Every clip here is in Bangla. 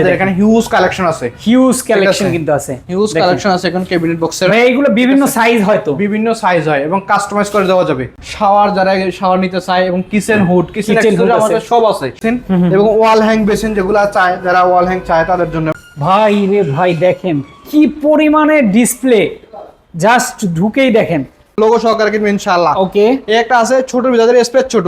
আমাদের এখানে হিউজ কালেকশন আছে। হিউজ কালেকশন কিন্তু আছে। হিউজ কালেকশন আছে এখন ক্যাবিনেট বক্সের এইগুলো বিভিন্ন সাইজ হয়তো বিভিন্ন সাইজ হয় এবং কাস্টমাইজ করে দেওয়া যাবে। শাওয়ার যারা শাওয়ার নিতে চায় এবং কিচেন হুড কিচেন আমাদের সব আছে। এবং ওয়াল হ্যাং বেসিন যেগুলো চায় যারা ওয়াল হ্যাং চায় তাদের জন্য। ভাই রে ভাই দেখেন কি পরিমাণে ডিসপ্লে জাস্ট ঢুকেই দেখেন। লোগো সহকারে ইনশাআল্লাহ। ওকে একটা আছে ছোট ভিতরে স্পেস ছোট।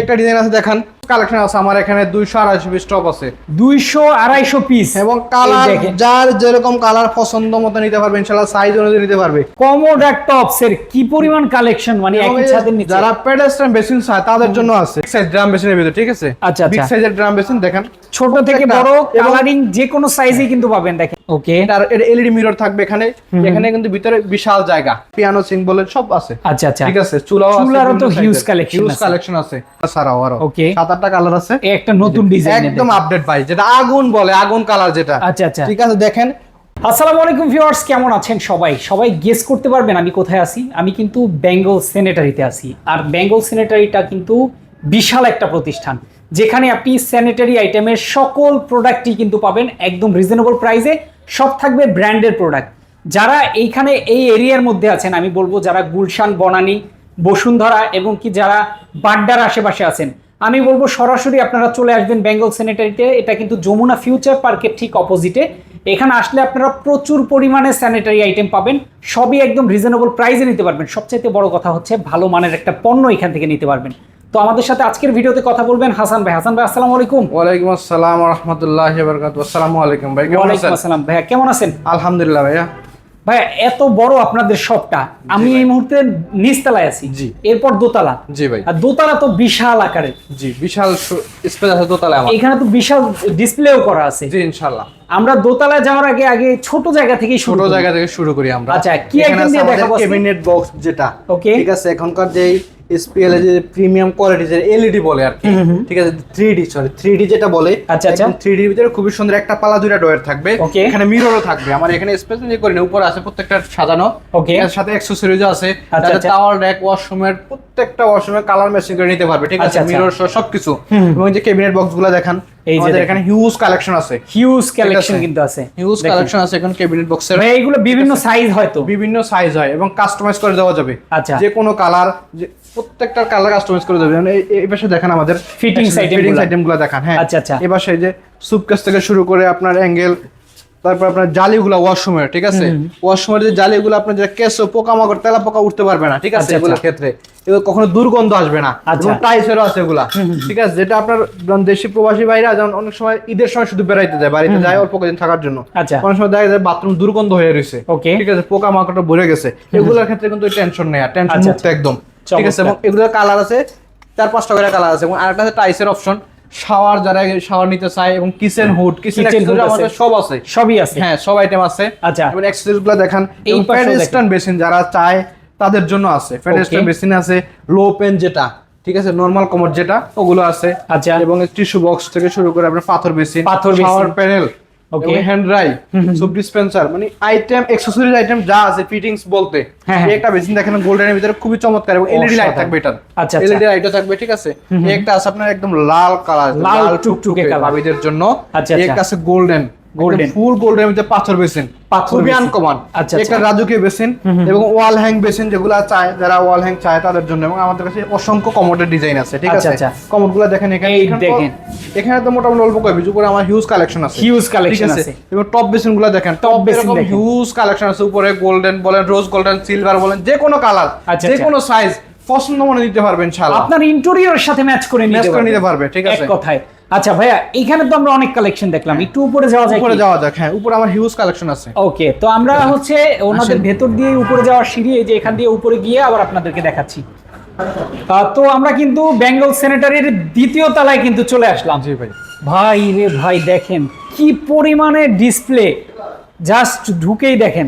একটা ডিজাইন আছে দেখান। কালেকশন আছে আমার এখানে দুইশো আড়াইশো পিস টপ আছে। দুইশো আড়াইশো পিস এবং কালার যার যেরকম কালার পছন্দ মতো নিতে পারবে ইনশাল্লাহ সাইজ অনুযায়ী নিতে পারবে। কমোডার টপস এর কি পরিমাণ কালেকশন মানে একই ছাদের নিচে? যারা পেডেস্ট্রাম বেসিন চায় তাদের জন্য আছে। সাইজ ড্রাম বেসিনের ভিতরে ঠিক আছে? আচ্ছা, বিগ। সাইজের ড্রাম বেসিন দেখেন। ছোট থেকে বড় কালারিং যে কোনো সাইজে কিন্তু পাবেন দেখেন। ওকে। আর এলইডি মিরর থাকবে এখানে। এখানে কিন্তু ভিতরে বিশাল জায়গা। পিয়ানো সিং বলে সব আছে। আচ্ছা আচ্ছা। ঠিক আছে চুলাও চুলারও তো huge collection হিউজ কালেকশন আছে। ছাড়াও আরও। Okay. সাত আটটা কালার আছে একটা নতুন ডিজাইন একদম আপডেট ভাই যেটা আগুন বলে আগুন কালার যেটা। আচ্ছা আচ্ছা। ঠিক আছে দেখেন। আসসালামু আলাইকুম ভিউয়ার্স কেমন আছেন সবাই? সবাই গেস করতে পারবেন আমি কোথায় আছি। আমি কিন্তু বেঙ্গল স্যানিটারিতে আছি। আর বেঙ্গল স্যানিটারিটা কিন্তু বিশাল একটা প্রতিষ্ঠান। যেখানে আপনি স্যানিটারি আইটেমের সকল প্রোডাক্টই কিন্তু পাবেন একদম রিজনেবল প্রাইসে সব থাকবে ব্র্যান্ডের প্রোডাক্ট যারা এইখানে এই এরিয়ার মধ্যে আছেন, আমি বলব যারা গুলশান, বনানী, বসুন্ধরা এবং কি যারা বাড্ডার আশেপাশে আছেন, আমি বলব সরাসরি আপনারা চলে আসবেন বেঙ্গল স্যানিটারিতে এটা কিন্তু যমুনা ফিউচার পার্কের ঠিক অপোজিটে এখানে আসলে আপনারা প্রচুর পরিমাণে স্যানিটারি আইটেম পাবেন। সবই একদম রিজনেবল প্রাইসে নিতে পারবেন। সবচাইতে বড় কথা হচ্ছে ভালো মানের একটা পণ্য এখান থেকে নিতে পারবেন। তো আমাদের সাথে আজকের ভিডিওতে কথা বলবেন হাসান ভাই। হাসান ভাই আসসালামু আলাইকুম। ওয়ালাইকুম আসসালাম রহমতুল্লাহ বরকাত আসসালামু আলাইকুম ভাই কেমন আছেন? আসসালাম। ভাইয়া কেমন আছেন? আলহামদুলিল্লাহ ভাইয়া। ভাইয়া এত বড় আপনাদের শপটা আমি এই মুহূর্তে নিচতলায় আছি। জি। এরপর দোতলা। জি ভাই। আর দোতলা তো বিশাল আকারের জি বিশাল স্পেস আছে দোতলায় আমার। এখানে তো বিশাল ডিসপ্লেও করা আছে। জি ইনশাআল্লাহ। আমরা দোতলায় যাওয়ার আগে আগে ছোট জায়গা শুরু ছোট জায়গা থেকে শুরু করি আমরা। আচ্ছা, কি item দিয়ে দেখাবো? আজকে? ক্যাবিনেট বক্স যেটা। Okay. ঠিক আছে এখনকার যে এসপিএল যে প্রিমিয়াম কোয়ালিটি যে এলইডি বলে আর কি ঠিক আছে 3D সরি 3D যেটা বলে আচ্ছা, আচ্ছা। 3D এর ভিতরে খুবই সুন্দর একটা পালা দুইটা ডয়ের থাকবে. এখানে মিররও থাকবে আমার এখানে স্পেস নিয়ে করি না উপরে আছে প্রত্যেকটা সাজানো ওকে এর সাথে অ্যাকসেসরিজও আছে তাহলে আচ্ছা। টাওয়ার র‍্যাক ওয়াশরুমের প্রত্যেকটা ওয়াশরুমের কালার ম্যাচিং করে নিতে পারবে ঠিক আছে আচ্ছা, আচ্ছা। মিরর সহ সবকিছু। এবং যে ক্যাবিনেট বক্সগুলো দেখান এই যে আমাদের এখানে হিউজ কালেকশন আছে। হিউজ কালেকশন কিন্তু আছে। হিউজ কালেকশন আছে এখন ক্যাবিনেট বক্সের ভাই এইগুলো বিভিন্ন সাইজ হয়তো বিভিন্ন সাইজ হয় এবং কাস্টমাইজ করে দেওয়া যাবে। আচ্ছা। যে কোনো কালার প্রত্যেকটার কালার কাস্টমাইজ করে দেবে এই- এই পাশে দেখেন আমাদের ফিটিং দেখান হ্যাঁ। আচ্ছা, আচ্ছা। এই পাশে এই যে সুপকেস থেকে শুরু করে আপনার অ্যাঙ্গেল তারপর আপনার জালিগুলো ওয়াশরুমের ঠিক আছে? ওয়াশরুমের যে জালিগুলো আপনার যে কেসো পোকামাকড় তেলা পোকা উঠতে পারবে না ঠিক আছে আচ্ছা, এগুলোর আচ্ছা। ক্ষেত্রে। এগুলো কখনো দুর্গন্ধ আসবে না আচ্ছা। এবং টাইসেরও আছে এগুলা ঠিক আছে? যেটা আপনার দেশি প্রবাসী ভাইরা যেমন অনেক সময় ঈদের সময় শুধু বেড়াইতে যায় বাড়িতে যায় অল্প কদিন থাকার জন্য। আচ্ছা। অনেক সময় দেখা যায় বাথরুম দুর্গন্ধ হয়ে রয়েছে ঠিক আছে? পোকা মাকড়টা ভরে গেছে। এগুলোর ক্ষেত্রে কিন্তু টেনশন নেই আর টেনশন আচ্ছা, মুক্ত একদম ঠিক আছে? এবং এগুলোর কালার আছে চার পাঁচটা করে কালার আছে এবং আরেকটা আছে টাইসের অপশন শাওয়ার যারা শাওয়ার নিতে চায় এবং কিচেন হুড কিচেন। আমাদের সব আছে সবই আছে হ্যাঁ সব আইটেম আছে আচ্ছা। এবং অ্যাক্সেসরিজগুলো দেখান এই। ফেডেস্টান বেসিন যারা চায় তাদের জন্য আছে ফেডেস্টান বেসিন আছে লো পেন যেটা ঠিক আছে নরমাল কমর যেটা ওগুলো আছে আচ্ছা। এবং টিস্যু বক্স থেকে শুরু করে আপনার পাথর বেসিন পাথর shower panel Okay. Hand dry soap dispenser মানে আইটেম অ্যাকসেসরিজ আইটেম যা আছে ফিটিংস বলতে হ্যাঁ, হ্যাঁ। এই একটা বেসিন দেখেন গোল্ডেনের ভিতরে খুবই চমৎকার এবং এলইডি লাইট থাকবে এটা আচ্ছা, আচ্ছা। এলইডি লাইটও থাকবে ঠিক আছে এই একটা আছে আপনার একদম লাল কালার লাল টুকটুকে কালার ভাবিদের জন্য আচ্ছা, আচ্ছা। একটা আছে গোল্ডেন Golden। ফুল গোল্ডের মধ্যে পাথর বেসিন খুবই আনকমন আচ্ছা, একটা আচ্ছা। রাজুকে বেসিন এবং ওয়াল হ্যাং বেসিন যেগুলো চায় যারা ওয়াল হ্যাং চায় তাদের জন্য এবং আমাদের কাছে অসংখ্য কমোডের ডিজাইন আছে ঠিক আচ্ছা, আছে আচ্ছা। কমোড দেখেন এখানে দেখেন। এখানে তো মোটামুটি অল্প কয় আমার হিউজ কালেকশন আছে ঠিক collection আছে। এবং টপ বেসিনগুলো দেখেন টপ বেসিন। হিউজ কালেকশন আছে উপরে গোল্ডেন বলেন রোজ গোল্ডেন সিলভার বলেন যে কোনো কালার আচ্ছা, যে আচ্ছা। কোনো সাইজ পছন্দ মনে দিতে পারবেন ইনশাআল্লাহ আপনার ইন্টেরিয়রের সাথে ম্যাচ নিতে করে নিতে পারবে, ঠিক আছে। এক কথায় আচ্ছা ভাইয়া এখানে তো আমরা অনেক কালেকশন দেখলাম। একটু উপরে যাওয়া যায় উপরে যাওয়া যাক হ্যাঁ উপরে আমার হিউজ কালেকশন আছে। ওকে তো আমরা হচ্ছে ওনাদের ভেতর দিয়ে উপরে যাওয়ার সিঁড়ি এই যে এখান দিয়ে উপরে গিয়ে আবার আপনাদেরকে দেখাচ্ছি। তো আমরা কিন্তু বেঙ্গল সেনেটারির দ্বিতীয় তলায় কিন্তু চলে আসলাম। জি ভাই। ভাই রে ভাই দেখেন কি পরিমাণে ডিসপ্লে জাস্ট ঢুকেই দেখেন।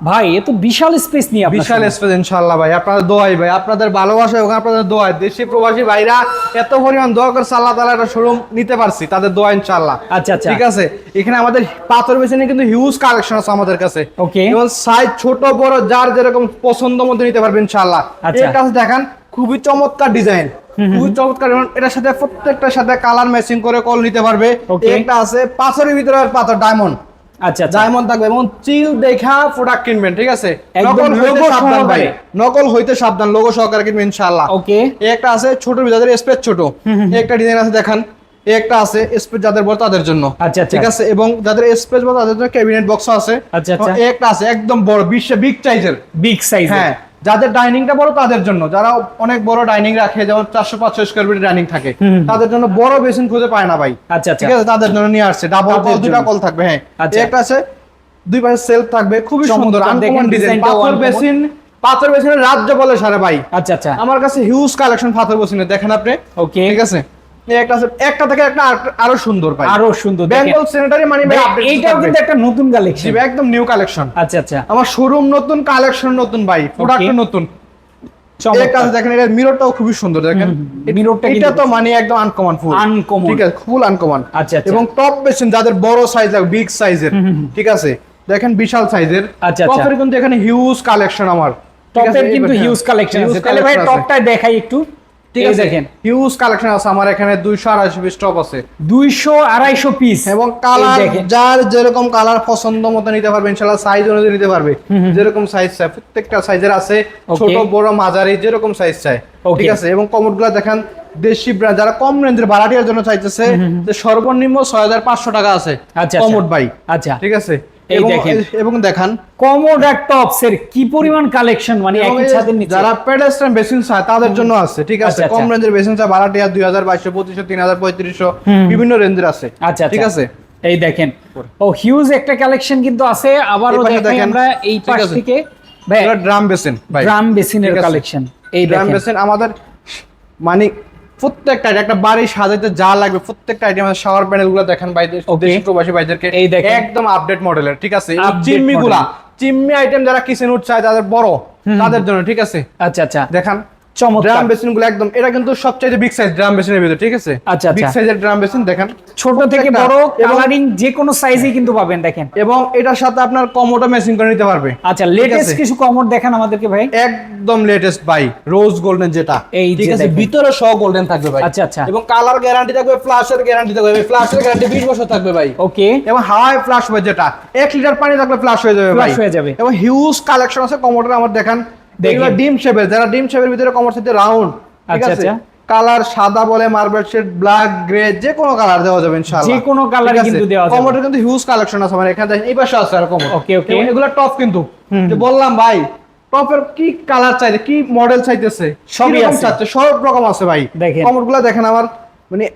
ভাই এ তো বিশাল স্পেস নিয়ে বিশাল স্পেস ইনশাআল্লাহ ভাই। আপনাদের দোয়াই ভাই। আপনাদের ভালোবাসা এবং আপনাদের দোয়াই। দেশি প্রবাসী ভাইরা এত পরিমাণ দোয়া করে আল্লাহ তাআলা একটা শোরুম নিতে পারছি তাদের দোয়া ইনশাআল্লাহ। আচ্ছা, আচ্ছা। ঠিক আছে? এখানে আমাদের পাথর বেসিনে কিন্তু হিউজ কালেকশন আছে আমাদের কাছে। Okay. এবং সাইজ ছোট বড় যার যেরকম পছন্দ মতো নিতে পারবেন ইনশাআল্লাহ। এই কাছে দেখান খুবই চমৎকার ডিজাইন খুবই চমৎকার এবং এটার সাথে প্রত্যেকটার সাথে কালার ম্যাচিং করে কল নিতে পারবে. একটা আছে পাথরের ভিতরে আর পাথর ডায়মন্ড আচ্ছা আচ্ছা। ডায়মন্ড থাকবে এবং চিল দেখা প্রোডাক্ট কিনবেন ঠিক আছে? নকল হইতে সাবধান ভাই নকল হইতে সাবধান লোগো সহকারে কিনবেন ইনশাআল্লাহ। ওকে একটা আছে ছোট যাদের স্পেস ছোট। একটা ডিজাইন আছে দেখান। একটা আছে স্পেস যাদের বড় তাদের জন্য। আচ্ছা, আচ্ছা। ঠিক আছে? এবং যাদের স্পেস বড় তাদের জন্য ক্যাবিনেট বক্স আছে। আচ্ছা, আচ্ছা। একটা আছে একদম বড় বিশ্ব বিগ সাইজের বিগ সাইজ হ্যাঁ। যাদের ডাইনিংটা বড় তাদের জন্য। যারা অনেক বড় ডাইনিং রাখে যেমন চারশো পাঁচশো স্কোয়ার ফিট ডাইনিং থাকে তাদের জন্য বড় বেসিন খুঁজে পায় না ভাই। আচ্ছা আচ্ছা। ঠিক আছে তাদের জন্য নিয়ে আসছে। ডাবল কল দুটা কল থাকবে হ্যাঁ। আচ্ছা। একটা আছে দুই পাশে সেলফ থাকবে খুবই সুন্দর আনকমন ডিজাইন পাথর বেসিন পাথর বেসিনের রাজ্য বলে সারা ভাই। আচ্ছা আচ্ছা। আমার কাছে হিউজ কালেকশন পাথর বেসিনের দেখেন আপনি। ওকে ঠিক আছে? একটা আছে একটা থেকে একটা আরও সুন্দর ভাই। আরও সুন্দর বেঙ্গল স্যানিটারি মানি এইটাও কিন্তু একটা নতুন কালেকশন একদম নিউ কালেকশন আচ্ছা আচ্ছা। আমার শোরুম নতুন কালেকশন নতুন ভাই প্রোডাক্ট নতুন। দেখেন এটা মিররটাও খুবই সুন্দর দেখেন। মিররটা এটা তো মানে একদম আনকমন ফুল Uncommon। ঠিক আছে ফুল আনকমন আচ্ছা। এবং টপ বেসিন যাদের বড় সাইজ লাগবে বিগ সাইজের ঠিক আছে? দেখেন বিশাল সাইজের আচ্ছা। টপের কিন্তু এখানে হিউজ কালেকশন আমার? টপের কিন্তু হিউজ কালেকশন আছে। তাহলে ভাই টপটা দেখাই একটু। ঠিক আছে? দেখেন হিউজ কালেকশন আছে আমার এখানে দুইশো আড়াইশো পিস টপ আছে। দুইশো আড়াইশো পিস এবং কালার যার যেরকম কালার পছন্দ মতো নিতে পারবে ইনশাআল্লাহ সাইজ অনুযায়ী নিতে পারবে। যেরকম সাইজ চাই প্রত্যেকটা সাইজের আছে ছোট বড় মাঝারি যেরকম সাইজ চাই। ঠিক আছে? এবং কমোডগুলা দেখেন দেশি ব্র্যান্ড যারা কম রেঞ্জের ভাড়াটিয়ার জন্য চাইতেছে যে সর্বনিম্ন ছয় হাজার পাঁচশো টাকা আছে আচ্ছা, কমোড আচ্ছা। বাই আচ্ছা। ঠিক আছে? এই দেখেন। এবং দেখান। টপস এর কি পরিমাণ কালেকশন মানে একই ছাদের নিচে? যারা পেডেস্ট্রান বেসিন চায় তাদের জন্য আছে ঠিক আছে। কম রেঞ্জের বেসিন চায় ভাড়াটিয়া দুই হাজার বাইশশো পঁচিশশো তিন হাজার পঁয়ত্রিশশো বিভিন্ন রেঞ্জের আছে আচ্ছা ঠিক আচ্ছা। আছে? এই দেখেন। ও হিউজ একটা কালেকশন কিন্তু আছে। আবারও দেখেন। আমরা এই ঠিক পাশ। থেকে। ভাই ড্রাম বেসিন ড্রাম বেসিনের কালেকশন এই ড্রাম বেসিন আমাদের মানে প্রত্যেকটা একটা বাড়ি সাজাইতে যা লাগবে প্রত্যেকটা আইটেম শাওয়ার প্যানেলগুলো দেখেন বাইদের দেশি প্রবাসী ভাইদেরকে এই দেখেন। একদম আপডেট মডেলের ঠিক আছে? চিম্মি গুলা চিম্মি আইটেম যারা কিচেন উঠ চায় যাদের বড় তাদের জন্য ঠিক আছে? আচ্ছা আচ্ছা। দেখান। চমৎকার। ড্রাম বেসিনগুলো একদম এটা কিন্তু সবচেয়ে বিগ সাইজ ড্রাম বেসিনের ভিতরে ঠিক আছে? আচ্ছা, বিগ আচ্ছা। সাইজের ড্রাম বেসিন দেখেন। ছোট থেকে বড় কালারিং যে কোনো সাইজে কিন্তু পাবেন দেখেন। এবং এটার সাথে আপনার কমোটো মেশিন করে নিতে পারবে। আচ্ছা লেটেস্ট কিছু কমোড দেখান আমাদেরকে ভাই। একদম লেটেস্ট ভাই রোজ গোল্ডেন যেটা। এই ঠিক আছে? ভিতরে সহ গোল্ডেন থাকবে ভাই। আচ্ছা, আচ্ছা। এবং কালার গ্যারান্টি থাকবে ফ্ল্যাশের গ্যারান্টি থাকবে ফ্ল্যাশের গ্যারান্টি 20 বছর থাকবে ভাই। ওকে। এবং হাওয়ায় ফ্ল্যাশ হবে যেটা 1 লিটার পানি থাকলে ফ্ল্যাশ হয়ে যাবে ভাই। হয়ে যাবে। এবং হিউজ কালেকশন আছে কমোডের আমার দেখেন। এগুলো ডিম শেপের যারা ডিম শেপের ভিতরে রাউন্ড ঠিক আচ্ছা, আছে? আচ্ছা। কালার সাদা বলে মার্বেল শেড ব্ল্যাক গ্রে যে কোনো কালার দেওয়া যাবে ইনশাআল্লাহ। যে কোনো ই কিন্তু দেওয়া যাবে। কিন্তু হিউজ কালেকশন আছে আমার এখানে দেখেন এই পাশে আছে আর okay. এগুলো টপ কিন্তু। বললাম ভাই টপের কি কালার চাইছে কি মডেল চাইতেছে সবই আছে। সব রকম আছে ভাই। দেখেন। গুলো দেখেন আমার মানে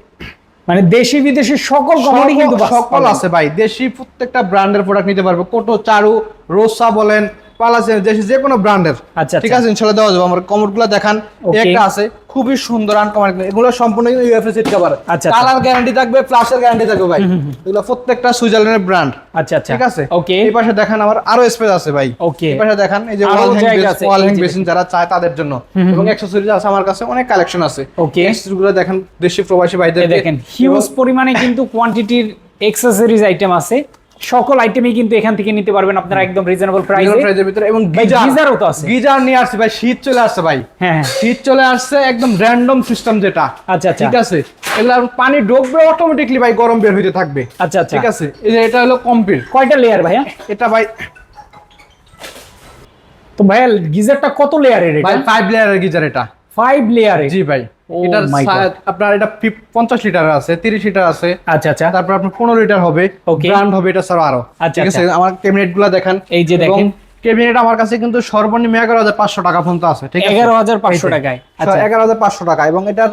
মানে দেশি বিদেশি সকল কমোডই কিন্তু সকল- সকল আছে ভাই। দেশি প্রত্যেকটা ব্র্যান্ডের প্রোডাক্ট নিতে পারবে। কোটো চারু রোসা বলেন পালাসেন দেশি যে কোনো ব্র্যান্ডের। আচ্ছা, ঠিক আচ্ছা। আছে ইনশাআল্লাহ দেওয়া যাবে। আমার কমোড দেখান। একটা আছে খুবই সুন্দর আনকমন এগুলো সম্পূর্ণ ইউএফএ সিট কভার আচ্ছা। কালার গ্যারান্টি থাকবে ফ্ল্যাশের গ্যারান্টি থাকবে ভাই। এগুলো প্রত্যেকটা সুইজারল্যান্ডের ব্র্যান্ড আচ্ছা আচ্ছা। ঠিক আছে? ওকে এই পাশে দেখান আমার আরও স্পেস আছে ভাই. এই পাশে দেখান এই যে wall hang wall hang basin যারা চায় তাদের জন্য। এবং অ্যাকসেসরিজ আছে আমার কাছে অনেক কালেকশন আছে. Accessories দেখেন দেশি প্রবাসী ভাইদের দেখেন হিউজ পরিমাণে কিন্তু কোয়ান্টিটির আইটেম আছে। সকল আইটেমই কিন্তু এখান থেকে নিতে পারবেন আপনারা একদম রিজনেবল প্রাইসে প্রাইজের ভিতরে এবং গিজার। গিজারও তো আছে। গিজার নিয়ে আসছে ভাই শীত চলে আসছে ভাই। হ্যাঁ হ্যাঁ। শীত চলে আসছে একদম র্যান্ডম সিস্টেম যেটা। আচ্ছা, আচ্ছা। ঠিক আছে? এগুলা পানি ঢুকবে অটোমেটিকলি ভাই গরম বের হইতে থাকবে। আচ্ছা আচ্ছা। ঠিক আছে? এই যে এটা হলো কম্পিল কয়টা লেয়ার ভাইয়া? এটা ভাই তো ভাই গিজারটা কত লেয়ারের এটা? ভাই এটা ফাইভ লেয়ারের গিজার এটা। ফাইভ লেয়ারে জি ভাই। Oh. সা- আপনার এটা ফিফ- পঞ্চাশ লিটার আছে তিরিশ লিটার আছে আচ্ছা আচ্ছা তারপর আপনার পনেরো লিটার হবে. ব্র্যান্ড হবে এটা ছাড়া আরও আচ্ছা, ঠিক আছে আচ্ছা। আমার ক্যাবিনেটগুলা দেখেন এই যে দেখেন। ক্যাবিনেট আমার কাছে কিন্তু সর্বনিম্ন এগারো হাজার পাঁচশো টাকা পর্যন্ত আছে ঠিক আছে এগারো হাজার পাঁচশো এইটাই। টাকায় আচ্ছা এগারো হাজার পাঁচশো টাকা এবং এটার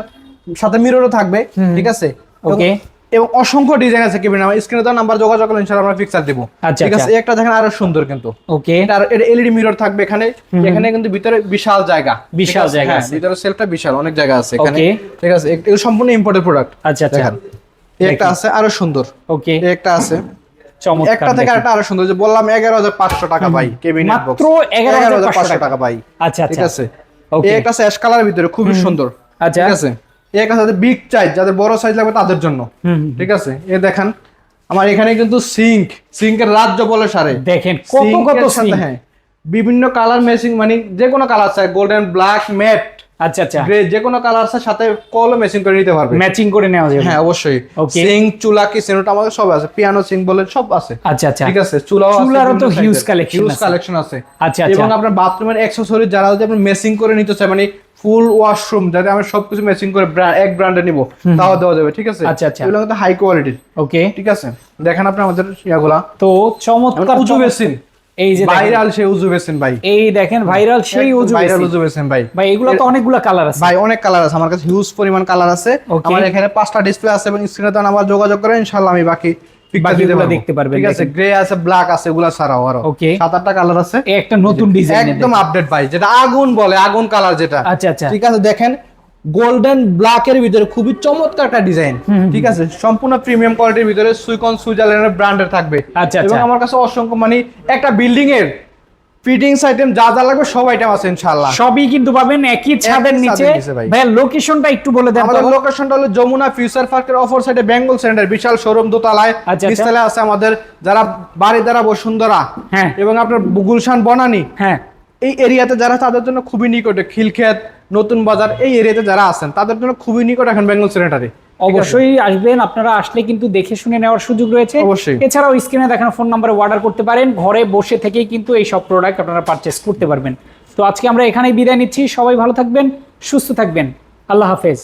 সাথে মিররও থাকবে ঠিক আছে Okay. এবং অসংখ্য ডিজাইন আছে কেবিনে আমার স্ক্রিনে তো নাম্বার যোগাযোগ করলে ইনশাআল্লাহ আমরা পিকচার দেবো। আচ্ছা, ঠিক আছে? আচ্ছা। একটা দেখেন আরও সুন্দর কিন্তু। ওকে এটা এলইডি মিরর থাকবে এখানে। এখানে কিন্তু ভিতরে বিশাল জায়গা। বিশাল জায়গা হ্যাঁ, আছে। ভিতরে সেলফটা বিশাল অনেক জায়গা আছে এখানে। ঠিক আছে? এ- এগুলো সম্পূর্ণ ইম্পোর্টেড প্রোডাক্ট আচ্ছা আচ্ছা। দেখেন। এই একটা আছে আরও সুন্দর। ওকে এই একটা আছে। চমৎকার একটা থেকে। একটা আরও সুন্দর। যে বললাম এগারো হাজার পাঁচশো টাকা ভাই কেবিনেট মাত্র 11,500 টাকা। ভাই। আচ্ছা ঠিক আচ্ছা আছে? Okay. এই একটা আছে অ্যাশ কালারের ভিতরে খুবই সুন্দর। আচ্ছা। ঠিক আছে? একটা সাথে বিগ সাইজ যাদের বড় সাইজ লাগবে তাদের জন্য। ঠিক আছে? এ দেখেন আমার এখানে কিন্তু সিঙ্ক সিঙ্কের রাজ্য বলে সারে। দেখেন কত কত সাথে, হ্যাঁ। বিভিন্ন কালার ম্যাচিং মানে যে কোনো কালার চাই গোল্ডেন ব্ল্যাক ম্যাট আচ্ছা আচ্ছা। গ্রে যে কোনো কালার আছে সাথে কলও মেশিন করে নিতে পারবে। ম্যাচিং করে নেওয়া যাবে। হ্যাঁ অবশ্যই. সিং চুলা কি সেনোটা আমাদের সব আছে। পিয়ানো সিং বলে সব আছে। আচ্ছা আচ্ছা। ঠিক আছে? চুলাও আছে চুলারও তো size এর। collection Huge আছে। আচ্ছা আচ্ছা। এবং আপনার বাথরুমের অ্যাক্সেসরি যারা যদি আপনি মেসিং করে নিতে চাই মানে ফুল ওয়াশরুম যাতে আমি সবকিছু মেসিং করে এক ব্র্যান্ডে নিব তাও দেওয়া যাবে ঠিক আছে? আচ্ছা, আচ্ছা। এগুলো কিন্তু হাই কোয়ালিটির ওকে ঠিক আছে? দেখেন আপনি আমাদের ইয়াগুলা। তো চমৎকার উজু বেসিন। এই যে ভাইরাল সেই উজু বেসিন ভাই। এই দেখেন ভাইরাল সেই উজু ভাইরাল উজু বেসিন ভাই। ভাই এগুলো তো অনেকগুলো কালার আছে। ভাই অনেক কালার আছে। আমার কাছে হিউজ পরিমাণ কালার আছে। আমার এখানে পাঁচটা ডিসপ্লে আছে এবং স্ক্রিনে তো আমার যোগাযোগ করে ইনশাআল্লাহ আমি বাকি picture দিতে বাকিগুলো পারব। দেখতে পারবেন, ঠিক আছে দেখেন। গ্রে আছে ব্ল্যাক আছে এগুলা ছাড়াও আরও Okay. সাত আটটা কালার আছে একটা নতুন ডিজাইন একদম আপডেট ভাই যেটা আগুন বলে আগুন কালার যেটা আচ্ছা আচ্ছা ঠিক আছে দেখেন গোল্ডেন ব্ল্যাক এর ভিতরে খুবই চমৎকার একটা ডিজাইন ঠিক আছে সম্পূর্ণ প্রিমিয়াম কোয়ালিটির ভিতরে সুইকন সুইজারল্যান্ডের ব্র্যান্ডের থাকবে আচ্ছা, এবং আচ্ছা। আমার কাছে অসংখ্য মানে একটা বিল্ডিং এর ফিটিংস আইটেম যা যা লাগবে সব আইটেম আছে ইনশাআল্লাহ। সবই কিন্তু পাবেন একই ছাদের নিচে। ভাই। লোকেশনটা একটু বলে দেন আমাদের লোকেশনটা হলো যমুনা ফিউচার পার্কের অফার সাইডে বেঙ্গল সেন্টার বিশাল শোরুম দোতলায়। আচ্ছা, আচ্ছা। নিচতলায় আছে আমাদের যারা বাড়ি দ্বারা বসুন্ধরা হ্যাঁ। এবং আপনার গুলশান বনানী। হ্যাঁ। এই এরিয়াতে যারা তাদের জন্য খুবই নিকটে। খিলক্ষেত নতুন বাজার এই এরিয়াতে যারা আছেন তাদের জন্য খুবই নিকট এখন বেঙ্গল সেন্টারে অবশ্যই। আসবেন আপনারা আসলে কিন্তু দেখে শুনে নেওয়ার সুযোগ রয়েছে। অবশ্যই। এছাড়াও স্ক্রিনে দেখানো ফোন নাম্বারে অর্ডার করতে পারেন ঘরে বসে থেকেই কিন্তু এই সব প্রোডাক্ট আপনারা পারচেস করতে পারবেন। তো আজকে আমরা এখানেই বিদায় নিচ্ছি সবাই ভালো থাকবেন সুস্থ থাকবেন। আল্লাহ হাফেজ।